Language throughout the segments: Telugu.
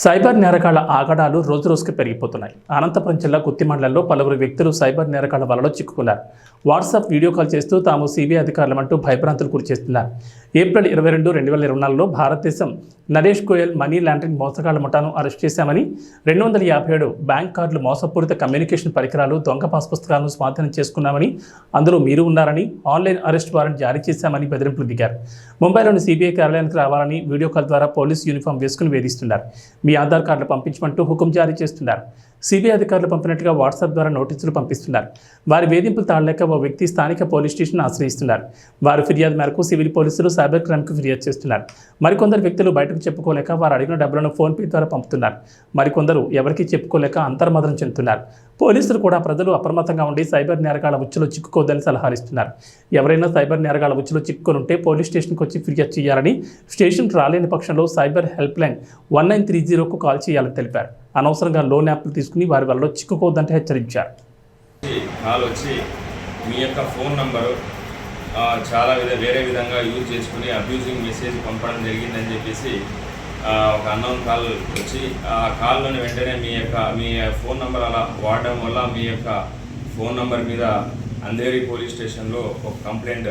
సైబర్ నేరగాళ్ళ ఆగడాలు రోజురోజుకు పెరిగిపోతున్నాయి. అనంతపురం జిల్లా గుత్తి మండలంలో పలువురు వ్యక్తులు సైబర్ నేరగాళ్ళ వలలో చిక్కుకున్నారు. వాట్సాప్ వీడియో కాల్ చేస్తూ తాము సిబిఐ అధికారులమంటూ భయభ్రాంతులు గురి చేస్తున్నారు. ఏప్రిల్ ఇరవై రెండు రెండు వేల ఇరవై నాలుగులో భారతదేశం నరేష్ గోయల్ మనీ లాండరింగ్ మోసగాళ్ళ ముఠాను అరెస్ట్ చేశామని రెండు వందల యాభై ఏడు బ్యాంక్ కార్డులు మోసపూరిత కమ్యూనికేషన్ పరికరాలు దొంగ పాస్ పుస్తకాలను స్వాధీనం చేసుకున్నామని అందులో మీరు ఉన్నారని ఆన్లైన్ అరెస్ట్ వారెంట్ జారీ చేశామని బెదిరింపులు దిగారు. ముంబైలోని సిబిఐ కార్యాలయానికి రావాలని వీడియో కాల్ ద్వారా పోలీసు యూనిఫామ్ వేసుకుని వేధిస్తున్నారు. మీ ఆధార్ కార్డులు పంపించమంటూ హుకుం జారీ చేస్తున్నారు. సిబిఐ అధికారులు పంపినట్టుగా వాట్సాప్ ద్వారా నోటీసులు పంపిస్తున్నారు. వారి వేధింపులు తాళలేక ఓ వ్యక్తి స్థానిక పోలీస్ స్టేషన్ ఆశ్రయిస్తున్నారు. వారి ఫిర్యాదు మేరకు సివిల్ పోలీసులు సైబర్ క్రైమ్కు ఫిర్యాదు చేస్తున్నారు. మరికొందరు వ్యక్తులు బయటకు చెప్పుకోలేక వారు అడిగిన డబ్బులను ఫోన్పే ద్వారా పంపుతున్నారు. మరికొందరు ఎవరికీ చెప్పుకోలేక అంతర్మదనం చెందుతున్నారు. పోలీసులు కూడా ప్రజలు అప్రమత్తంగా ఉండి సైబర్ నేరగాళ్ళ ఉచ్చులో చిక్కుకోవద్దని సలహాలిస్తున్నారు. ఎవరైనా సైబర్ నేరగాళ్ళ ఉచ్చులో చిక్కుకొని ఉంటే పోలీస్ స్టేషన్కి వచ్చి ఫిర్యాదు చేయాలని స్టేషన్కి రాలేని పక్షంలో cyber help line one nine three జీరోకు call చేయాలని తెలిపారు. అనవసరంగా లోన్ యాప్లు తీసుకుని వారి వల్ల చిక్కుకోవద్దంటే హెచ్చరించారు. కాల్ వచ్చి మీ యొక్క ఫోన్ నంబరు చాలా విధ వేరే విధంగా యూజ్ చేసుకుని అబ్యూజింగ్ మెసేజ్ పంపడం జరిగిందని చెప్పేసి ఒక అన్నోన్ కాల్ వచ్చి ఆ కాల్లోని వెంటనే మీ యొక్క మీ ఫోన్ నంబర్ అలా వాడడం వల్ల మీ యొక్క ఫోన్ నంబర్ మీద అంధేరి పోలీస్ స్టేషన్లో ఒక కంప్లైంట్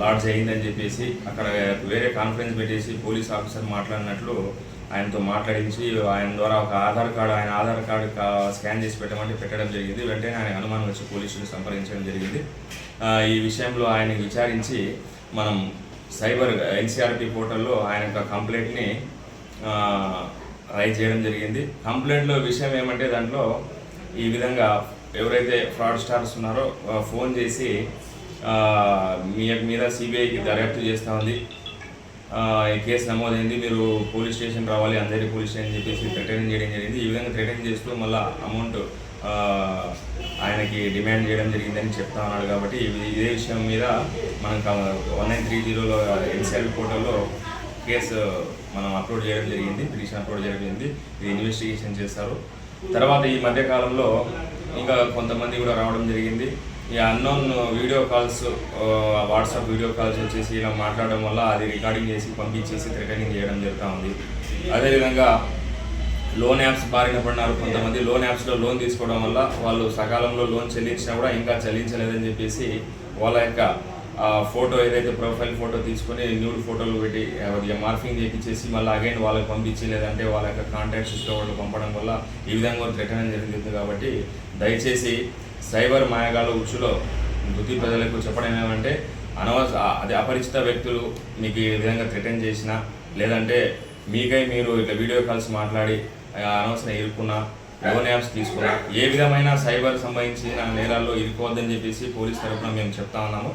లాడ్జ్ అయిందని చెప్పేసి అక్కడ వేరే కాన్ఫరెన్స్ పెట్టేసి పోలీస్ ఆఫీసర్ మాట్లాడినట్లు ఆయనతో మాట్లాడించి ఆయన ద్వారా ఒక ఆధార్ కార్డు ఆయన ఆధార్ కార్డు స్కాన్ చేసి పెట్టమంటే పెట్టడం జరిగింది. వెంటనే ఆయన అనుమానం వచ్చి పోలీసులు సంప్రదించడం జరిగింది. ఈ విషయంలో ఆయన విచారించి మనం సైబర్ ఎన్సీఆర్పి పోర్టల్లో ఆయన యొక్క కంప్లైంట్ని రైజ్ చేయడం జరిగింది. కంప్లైంట్లో విషయం ఏమంటే దాంట్లో ఈ విధంగా ఎవరైతే ఫ్రాడ్ స్టార్స్ ఉన్నారో ఫోన్ చేసి మీ మీద సిబిఐకి దర్యాప్తు చేస్తూ ఉంది. ఈ కేసు నమోదైంది. మీరు పోలీస్ స్టేషన్ రావాలి అందరి పోలీస్ స్టేషన్ చెప్పేసి థ్రెటన్ చేయడం జరిగింది. ఈ విధంగా థ్రెటన్ చేస్తూ మళ్ళీ అమౌంట్ ఆయనకి డిమాండ్ చేయడం జరిగిందని చెప్తా ఉన్నాడు కాబట్టి ఇదే విషయం మీద మనం వన్ నైన్ త్రీ జీరోలో ఎన్సీఆర్ పోర్టల్లో కేసు మనం అప్లోడ్ చేయడం జరిగింది పిటిషన్ అప్లోడ్ చేయడం జరిగింది. ఇది ఇన్వెస్టిగేషన్ చేస్తారు తర్వాత ఈ మధ్యకాలంలో ఇంకా కొంతమంది కూడా రావడం జరిగింది. ఈ unknown video calls WhatsApp video calls వచ్చేసి ఇలా మాట్లాడడం వల్ల అది రికార్డింగ్ చేసి పంపించేసి రికార్డింగ్ చేయడం జరుగుతూ ఉంది. అదేవిధంగా లోన్ యాప్స్ బారిన పడినారు కొంతమంది. లోన్ యాప్స్లో లోన్ తీసుకోవడం వల్ల వాళ్ళు సకాలంలో లోన్ చెల్లించినా కూడా ఇంకా చెల్లించలేదని చెప్పేసి వాళ్ళ యొక్క ఫోటో ఏదైతే ప్రొఫైల్ ఫోటో తీసుకొని న్యూడ్ ఫోటోలు పెట్టి మార్ఫింగ్ చేయించేసి మళ్ళీ అగైన్ వాళ్ళకి పంపించి లేదంటే వాళ్ళ యొక్క కాంటాక్ట్స్ వాళ్ళు పంపడం వల్ల ఈ విధంగా థ్రెటన్ జరిగింది కాబట్టి దయచేసి సైబర్ మాయగాళ్ళ ఉచ్చులో వృత్తి ప్రజలకు చెప్పడం ఏమంటే అనవస అది అపరిచిత వ్యక్తులు మీకు ఈ విధంగా థ్రెటన్ చేసినా లేదంటే మీకై మీరు ఇట్లా వీడియో కాల్స్ మాట్లాడి అనవసరం ఇరుక్కున్నా లోన్ యాప్స్ తీసుకున్నా ఏ విధమైన సైబర్ సంబంధించిన నేరాల్లో ఇరుకోవద్దని చెప్పేసి పోలీస్ తరఫున మేము చెప్తా ఉన్నాము.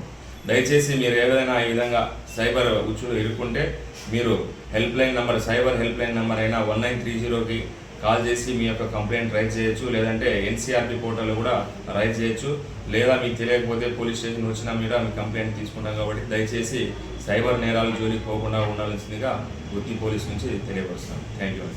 దయచేసి మీరు ఏదైనా ఈ విధంగా సైబర్ ఉచ్చులు ఇరుక్కుంటే మీరు help line number cyber help line number అయినా వన్ నైన్ త్రీ జీరోకి కాల్ చేసి మీ యొక్క కంప్లైంట్ రైజ్ చేయొచ్చు లేదంటే ఎన్సీఆర్టీ పోర్టల్లో కూడా రైజ్ చేయొచ్చు. లేదా మీకు తెలియకపోతే పోలీస్ స్టేషన్ వచ్చినా మీద మీ కంప్లైంట్ తీసుకుంటాం కాబట్టి దయచేసి సైబర్ నేరాలు జోలికి పోకుండా ఉండాల్సిందిగా గుత్తి పోలీస్ నుంచి తెలియపరుస్తాను థ్యాంక్ యూ.